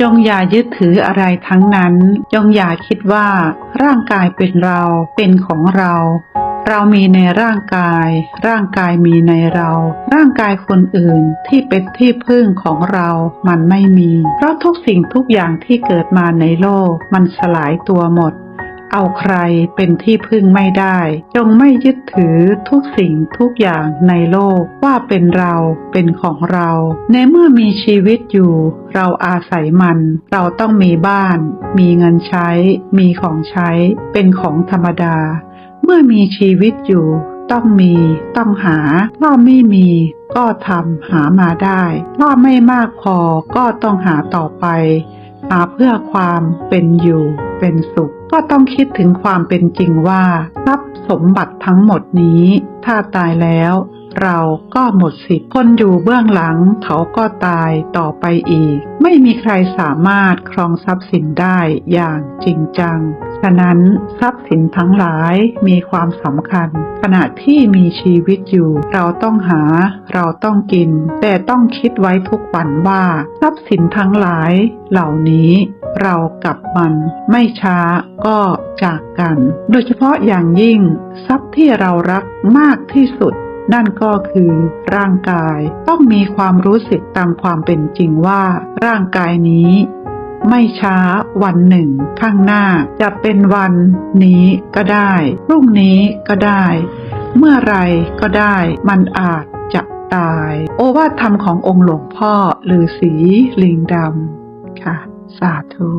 จงอย่ายึดถืออะไรทั้งนั้น จงอย่าคิดว่า ร่างกายเป็นเรา เป็นของเรา เรามีในร่างกาย ร่างกายมีในเรา ร่างกายคนอื่นที่เป็นที่พึ่งของเรา มันไม่มี เพราะทุกสิ่งทุกอย่างที่เกิดมาในโลก มันสลายตัวหมด เอาใครเป็นที่พึ่งไม่ได้ จงไม่ยึดถือทุกสิ่งทุกอย่างในโลกว่าเป็นเราเป็นของเรา ในเมื่อมีชีวิตอยู่ เราอาศัยมัน เราต้องมีบ้าน มีเงินใช้ มีของใช้ เป็นของธรรมดา เมื่อมีชีวิตอยู่ ต้องมี ต้องหาถ้าไม่มีก็ทำหามาได้ถ้าไม่มากพอก็ต้องหาต่อไป หาเพื่อความเป็นอยู่ เป็นสุข ก็ต้องคิดถึงความเป็นจริงว่าทรัพย์สมบัติทั้งหมดนี้ ถ้าตายแล้วเราก็หมดสิทธิ์คนอยู่เบื้องหลังเขาก็ตายต่อไปอีก ไม่มีใครสามารถครองทรัพย์สินได้อย่างจริงจัง ฉะนั้นทรัพย์สินทั้งหลายมีความสำคัญ ขณะที่มีชีวิตอยู่ เราต้องหา เราต้องกิน แต่ต้องคิดไว้ทุกวันว่า ทรัพย์สินทั้งหลายเหล่านี้ เรากับมันไม่ช้าก็จากกัน โดยเฉพาะอย่างยิ่ง ทรัพย์ที่เรารักมากที่สุด นั่นก็คือร่างกายต้องมีความรู้สึกตามความเป็นจริงว่า ร่างกายนี้ไม่ช้าวันหนึ่ง ข้างหน้าจะเป็นวันนี้ก็ได้พรุ่งนี้ก็ได้ เมื่อไรก็ได้ มันอาจจะตาย โอวาทธรรมขององค์หลวงพ่อฤาษีลิงดำค่ะ สาธุ